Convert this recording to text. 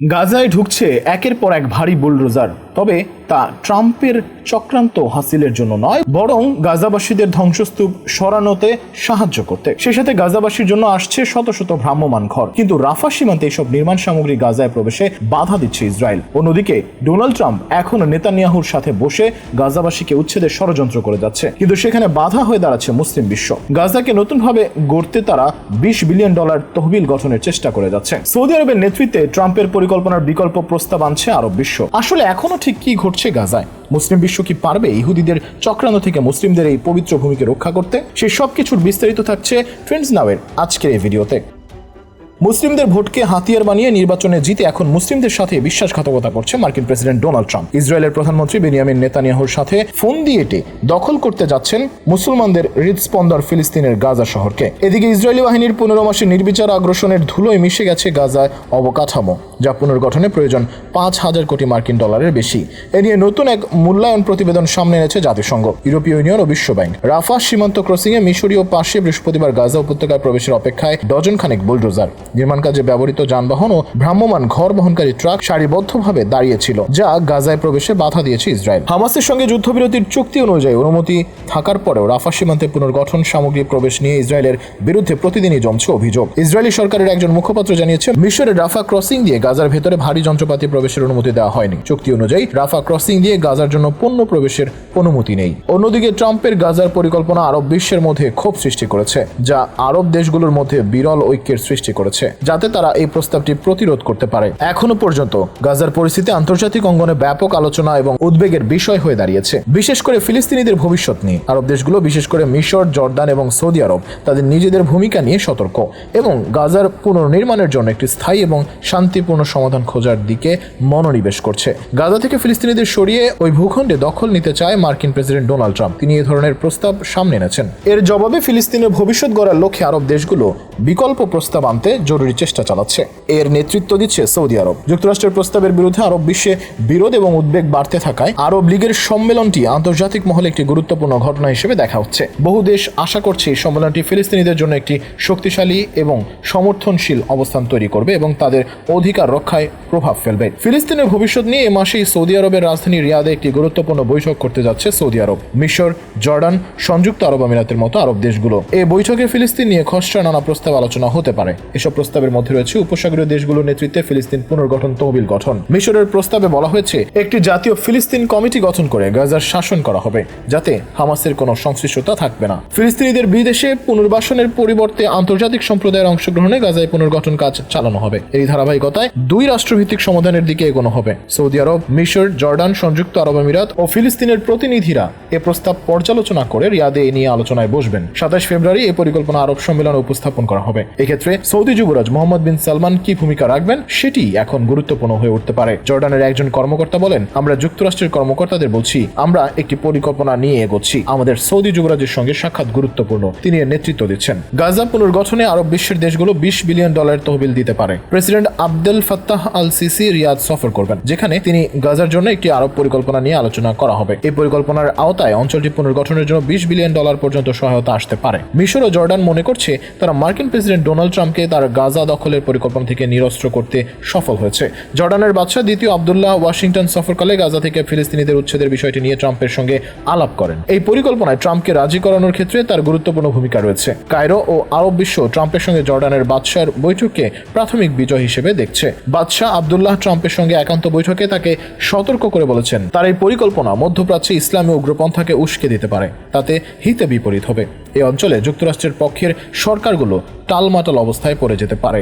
গাজায় ঢুকছে একের পর এক ভারী বুলডোজার। তবে তা ট্রাম্পের চক্রান্ত হাসিলের জন্য নয়, বরং গাজাবাসীদের ধ্বংসস্তূপ সরানোতে সাহায্য করতে। সে সাথে গাজাবাসীর জন্য আসছে শত শত ভ্রাম্যমান ঘর। কিন্তু রাফা সীমান্তে এসব নির্মাণ সামগ্রী গাজায় প্রবেশে বাধা দিচ্ছে ইসরায়েল। অন্যদিকে, ডোনাল্ড ট্রাম্প এখনও নেতানিয়াহুর সাথে বসে গাজাবাসীকে উচ্ছেদের ষড়যন্ত্র করে যাচ্ছে। কিন্তু সেখানে বাধা হয়ে দাঁড়াচ্ছে মুসলিম বিশ্ব। গাজাকে নতুনভাবে গড়তে তারা বিশ বিলিয়ন ডলার তহবিল গঠনের চেষ্টা করে যাচ্ছে। সৌদি আরবের নেতৃত্বে ট্রাম্পের পরিকল্পনার বিকল্প প্রস্তাব আনছে আরব বিশ্ব। আসলে এখনও ঠিক কি ঘটছে গাজায়। মুসলিম বিশ্ব কি পারবে ইহুদিদের চক্রান্ত থেকে মুসলিমদের এই পবিত্র ভূমিকে রক্ষা করতে? সেই সব কিছুর বিস্তারিত থাকছে ফ্রেন্ডস নাওয়ের আজকের এই ভিডিওতে। মুসলিমদের ভোটকে হাতিয়ার বানিয়ে নির্বাচনে জিতে এখন মুসলিমদের সাথে বিশ্বাসঘাতকতা করছে মার্কিন প্রেসিডেন্ট ডোনাল্ড ট্রাম্প। ইসরায়েলের প্রধানমন্ত্রী বেনিয়ামিন নেতানিয়াহুর সাথে ফোন দিয়েটে দখল করতে যাচ্ছেন মুসলমানদের হৃদস্পন্দর ফিলিস্তিনের গাজা শহরকে। এদিকে ইসরায়েলি বাহিনীর পনেরো মাসের নির্বিচার আগ্রাসনের ধুলোয় মিশে গেছে গাজায় অবকাঠামো, যা পুনর্গঠনে প্রয়োজন পাঁচ হাজার কোটি মার্কিন ডলারের বেশি। এ নিয়ে নতুন এক মূল্যায়ন প্রতিবেদন সামনে এনেছে জাতিসংঘ। ইউরোপীয় ইউনিয়ন ও বিশ্বব্যাংক রাফা সীমান্ত ক্রসিংয়ে মিশরীয় পাশে বৃহস্পতিবার গাজা উপত্যকায় প্রবেশের অপেক্ষায় ডজন খানেক বুলডোজার। নির্মাণ কাজে ব্যবহৃত যানবাহন ও ভ্রাম্যমান ঘর বহনকারী ট্রাক সারিবদ্ধভাবে দাঁড়িয়েছিল, যা গাজায় প্রবেশে বাধা দিয়েছে ইসরায়েল। হামাসের সঙ্গে যুদ্ধবিরতির চুক্তি অনুযায়ী অনুমতি থাকার পরেও রাফা সীমান্তে পুনর্গঠন সামগ্রী প্রবেশ নিয়ে ইসরায়েলের বিরুদ্ধে প্রতিদিনই জমছে অভিযোগ। ইসরায়েলি সরকারের একজন মুখপাত্র জানিয়েছে মিশরের রাফা ক্রসিং দিয়ে গাজার ভেতরে ভারী যন্ত্রপাতি প্রবেশের অনুমতি দেওয়া হয়নি। চুক্তি অনুযায়ী রাফা ক্রসিং দিয়ে গাজার জন্য পণ্য প্রবেশের অনুমতি নেই। অন্যদিকে ট্রাম্পের গাজার পরিকল্পনা আরব বিশ্বের মধ্যে ক্ষোভ সৃষ্টি করেছে, যা আরব দেশগুলোর মধ্যে বিরল ঐক্যের সৃষ্টি করেছে। যাতে তারা এই প্রস্তাবটি প্রতিরোধ করতে পারে। এখনও পর্যন্ত গাজার পরিস্থিতি আন্তর্জাতিক অঙ্গনে ব্যাপক আলোচনা এবং উদ্বেগের বিষয় হয়ে দাঁড়িয়েছে। বিশেষ করে ফিলিস্তিনিদের ভবিষ্যৎ নিয়ে। আরব দেশগুলো, বিশেষ করে মিশর, জর্দান এবং সৌদি আরব, তাদের নিজেদের ভূমিকা নিয়ে সতর্ক এবং গাজার পুনর্নির্মাণের জন্য একটি স্থায়ী এবং শান্তিপূর্ণ সমাধান খোঁজার দিকে মনোনিবেশ করছে। গাজা থেকে ফিলিস্তিনিদের সরিয়ে ওই ভূখণ্ডে দখল নিতে চায় মার্কিন প্রেসিডেন্ট ডোনাল্ড ট্রাম্প। তিনি এ ধরনের প্রস্তাব সামনে এনেছেন। এর জবাবে ফিলিস্তিনের ভবিষ্যৎ গড়ার লক্ষ্যে আরব দেশগুলো বিকল্প প্রস্তাব আনতে জরুরি চেষ্টা চালাচ্ছে। এর নেতৃত্ব দিচ্ছে সৌদি আরব। যুক্তরাষ্ট্রের প্রস্তাবের বিরুদ্ধে আরব বিশ্বে বিরোধ এবং উদ্বেগ বাড়তে থাকায় আরব লীগের সম্মেলনটি আন্তর্জাতিক মহলে একটি গুরুত্বপূর্ণ ঘটনা হিসেবে দেখা হচ্ছে। বহু দেশ আশা করছে এই সম্মেলনটি ফিলিস্তিনিদের জন্য একটি শক্তিশালী এবং সমর্থনশীল অবস্থান তৈরি করবে এবং তাদের অধিকার রক্ষায় প্রভাব ফেলবে। ফিলিস্তিনের ভবিষ্যৎ নিয়ে এ মাসেই সৌদি আরবের রাজধানী রিয়াদে একটি গুরুত্বপূর্ণ বৈঠক করতে যাচ্ছে সৌদি আরব। মিশর, জর্ডান, সংযুক্ত আরব আমিরাতের মতো আরব দেশগুলো। এই বৈঠকে ফিলিস্তিন নিয়ে খসড়া নানা প্রস্তাব আলোচনা হতে পারে। এসব প্রস্তাবের মধ্যে রয়েছে উপসাগরীয় দেশগুলোর নেতৃত্বে ফিলিস্তিন পুনর্গঠন তহবিল গঠন। মিশরের প্রস্তাবে বলা হয়েছে, একটি জাতীয় ফিলিস্তিন কমিটি গঠন করে গাজার শাসন করা হবে, যাতে হামাসের কোনো সংশ্লিষ্টতা থাকবে না। ফিলিস্তিনিদের বিদেশে পুনর্বাসনের পরিবর্তে আন্তর্জাতিক সম্প্রদায়ের অংশগ্রহণে গাজায় পুনর্গঠন কাজ চালানো হবে। এই ধারাবাহিকতায় দুই রাষ্ট্রভিত্তিক সমাধানের দিকে এগোনো হবে। সৌদি আরব, মিশর, জর্ডান, সংযুক্ত আরব আমিরাত ও ফিলিস্তিনের প্রতিনিধিরা এ প্রস্তাব পর্যালোচনা করে রিয়াদে এ নিয়ে আলোচনায় বসবেন। সাতাশ ফেব্রুয়ারি এই পরিকল্পনা আরব সম্মেলন উপস্থাপন করা হবে। এক্ষেত্রে সৌদি যুবরাজ মোহাম্মদ বিন সালমান কি ভূমিকা রাখবেন সেটি এখন গুরুত্বপূর্ণ হয়ে উঠতে পারে। জর্ডানের একজন কর্মকর্তা বলেন, আমরা যুক্তরাষ্ট্রের কর্মকর্তাদের বলছি, আমরা একটি পরিকল্পনা নিয়ে এগোচ্ছি। আমাদের সৌদি যুবরাজের সঙ্গে সাক্ষাৎ গুরুত্বপূর্ণ। তিনি এর নেতৃত্ব দিচ্ছেন। গাজা পুনর্গঠনে আরব বিশ্বের দেশগুলো বিশ বিলিয়ন ডলার তহবিল দিতে পারে। President Abdel Fattah al Sisi Riyadh সফর করবেন, যেখানে তিনি গাজার জন্য একটি আরব পরিকল্পনা নিয়ে আলোচনা করা হবে। এই পরিকল্পনার আওতায় অঞ্চলটি পুনর্গঠনের জন্য বিশ বিলিয়ন ডলার পর্যন্ত সহায়তা আসতে পারে। মিশর ও জর্ডান মনে করছে, তারা মার্কিন প্রেসিডেন্ট ডোনাল্ড ট্রাম্পকে তার গাজা দখলের পরিকল্পনা থেকে নিরস্ত্র করতে সফল হয়েছে। জর্ডানের বাদশাহ দ্বিতীয় আবদুল্লাহ ওয়াশিংটন সফরকালে গাজা থেকে ফিলিস্তিনিদের উচ্ছেদের বিষয়টি নিয়ে ট্রাম্পের সঙ্গে আলাপ করেন। এই পরিকল্পনায় ট্রাম্পকে রাজি করানোর ক্ষেত্রে তার গুরুত্বপূর্ণ ভূমিকা রয়েছে। কায়রো ও আরব বিশ্ব ট্রাম্পের সঙ্গে জর্ডানের বাদশার বৈঠককে প্রাথমিক বিজয় হিসেবে দেখছে। বাদশাহ আবদুল্লাহ ট্রাম্পের সঙ্গে একান্ত বৈঠকে তাকে সতর্ক করে বলেছেন, তার এই পরিকল্পনা মধ্যপ্রাচ্যে ইসলামী উগ্রপন্থাকে উস্কে দিতে পারে, তাতে হিতে বিপরীত হবে। এই অঞ্চলে যুক্তরাষ্ট্রের পক্ষের সরকারগুলো টালমাটাল অবস্থায় পড়ে যেতে পারে।